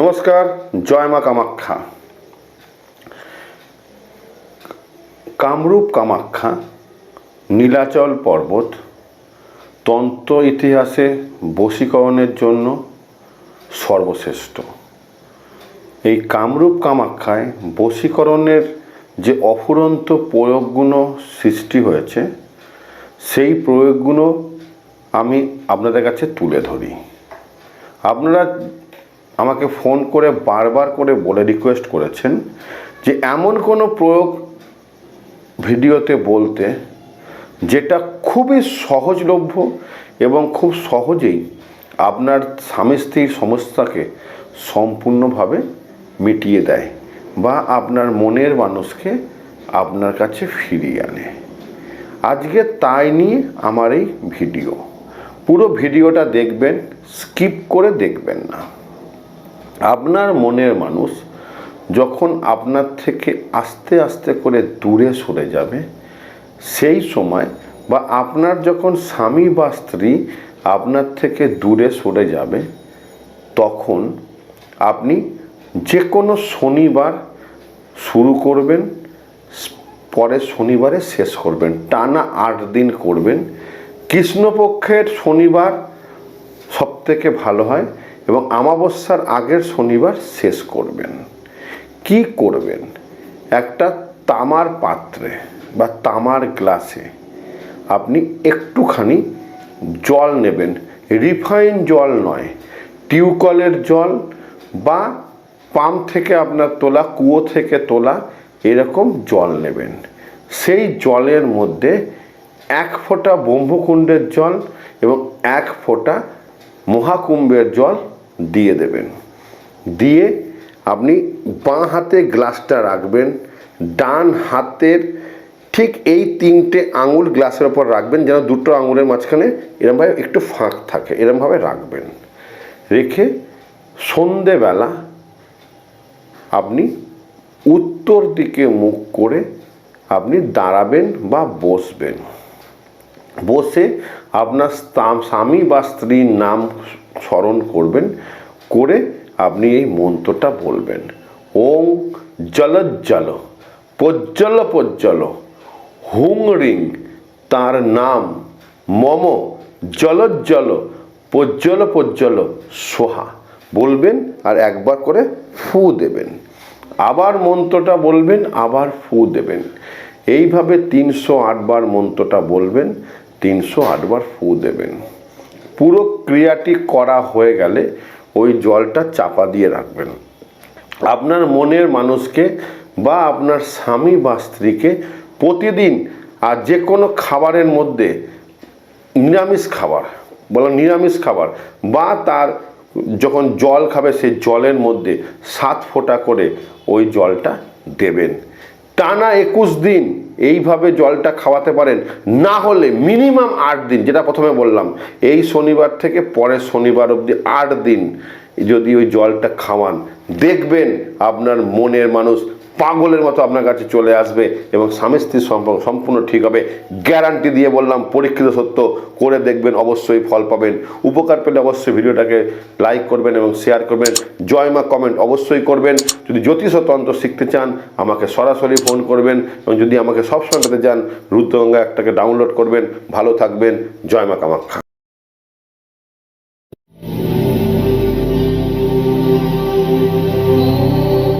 নমস্কার, জয় মা কামাখ্যা। কামরূপ কামাখ্যা, নীলাচল পর্বত, তন্ত্র ইতিহাসে বশীকরণের জন্য সর্বশ্রেষ্ঠ। এই কামরূপ কামাখ্যায় বশীকরণের যে অফুরন্ত প্রয়োগগুলো সৃষ্টি হয়েছে, সেই প্রয়োগগুলো আমি আপনাদের কাছে তুলে ধরি। আপনারা আমাকে ফোন করে বারবার করে বলে রিকোয়েস্ট করেছেন যে এমন কোনো প্রয়োগ ভিডিওতে বলতে যেটা খুবই সহজলভ্য এবং খুব সহজেই আপনার স্বামী স্ত্রীর সমস্যাকে সম্পূর্ণভাবে মিটিয়ে দেয় বা আপনার মনের মানুষকে আপনার কাছে ফিরিয়ে আনে। আজকে তাই নিয়ে আমার এই ভিডিও। পুরো ভিডিওটা দেখবেন, স্কিপ করে দেখবেন না। আপনার মনের মানুষ যখন আপনার থেকে আস্তে আস্তে করে দূরে সরে যাবে, সেই সময় বা আপনার যখন স্বামী বা স্ত্রী আপনার থেকে দূরে সরে যাবে, তখন আপনি যে কোনো শনিবার শুরু করবেন পরের শনিবারে শেষ করবেন, টানা আট দিন করবেন। কৃষ্ণপক্ষের শনিবার সব থেকে ভালো হয় এবং আমাবস্যার আগের শনিবার শেষ করবেন। কি করবেন? একটা তামার পাত্রে বা তামার গ্লাসে আপনি একটুখানি জল নেবেন। রিফাইন জল নয়, টিউকলের জল বা পাম্প থেকে আপনার তোলা, কুয়ো থেকে তোলা এরকম জল নেবেন। সেই জলের মধ্যে এক ফোঁটা ব্রহ্মকুণ্ডের জল এবং এক ফোঁটা মহাকুম্ভের জল দিয়ে দেবেন। দিয়ে আপনি বাঁ হাতে গ্লাসটা রাখবেন, ডান হাতের ঠিক এই তিনটে আঙুল গ্লাসের ওপর রাখবেন, যেন দুটো আঙুলের মাঝখানে এরমভাবে একটু ফাঁক থাকে, এরমভাবে রাখবেন। রেখে সন্ধেবেলা আপনি উত্তর দিকে মুখ করে আপনি দাঁড়াবেন বা বসবেন। বসে আপনার স্বামী বা স্ত্রীর নাম স্মরণ করবেন, করে আপনি এই মন্ত্রটা বলবেন। ওং জলজ্জল পজ্জল পজ্জল হুং রিং, তার নাম মম, জলজ্জল পজ্জল পজ্জল সোহা। বলবেন আর একবার করে ফু দেবেন। আবার মন্ত্রটা বলবেন, আবার ফু দেবেন। এইভাবে তিনশো আটবার মন্ত্রটা বলবেন। তিনশো আটবার ফু দেবেন। পুরো ক্রিয়াটি করা হয়ে গেলে ওই জলটা চাপা দিয়ে রাখবেন। আপনার মনের মানুষকে বা আপনার স্বামী বা স্ত্রীকে প্রতিদিন আর যে কোনো খাবারের মধ্যে নিরামিষ খাবার, বলা নিরামিষ খাবার বা তার যখন জল খাবে সেই জলের মধ্যে সাত ফোঁটা করে ওই জলটা দেবেন। টানা একুশ দিন এইভাবে জলটা খাওয়াতে পারেন। না হলে মিনিমাম আট দিন, যেটা প্রথমে বললাম। এই শনিবার থেকে পরের শনিবার অবধি আট দিন। যদি ওই জলটা খাওয়ান, দেখবেন আপনার মনের মানুষ পাগলের মতো আপনার কাছে চলে আসবে এবং স্বামী স্ত্রীর সম্পর্ক সম্পূর্ণ ঠিক হবে। গ্যারান্টি দিয়ে বললাম, পরীক্ষিত সত্য করে দেখবেন, অবশ্যই ফল পাবেন। উপকার পেলে অবশ্যই ভিডিওটাকে লাইক করবেন এবং শেয়ার করবেন। জয় মা কমেন্ট অবশ্যই করবেন। যদি জ্যোতিষ তন্ত্র শিখতে চান, আমাকে সরাসরি ফোন করবেন এবং যদি আমাকে সবসময় পেতে চান রুদ্রগঙ্গা একটাকে ডাউনলোড করবেন। ভালো থাকবেন। জয় মা কামাখ্যা।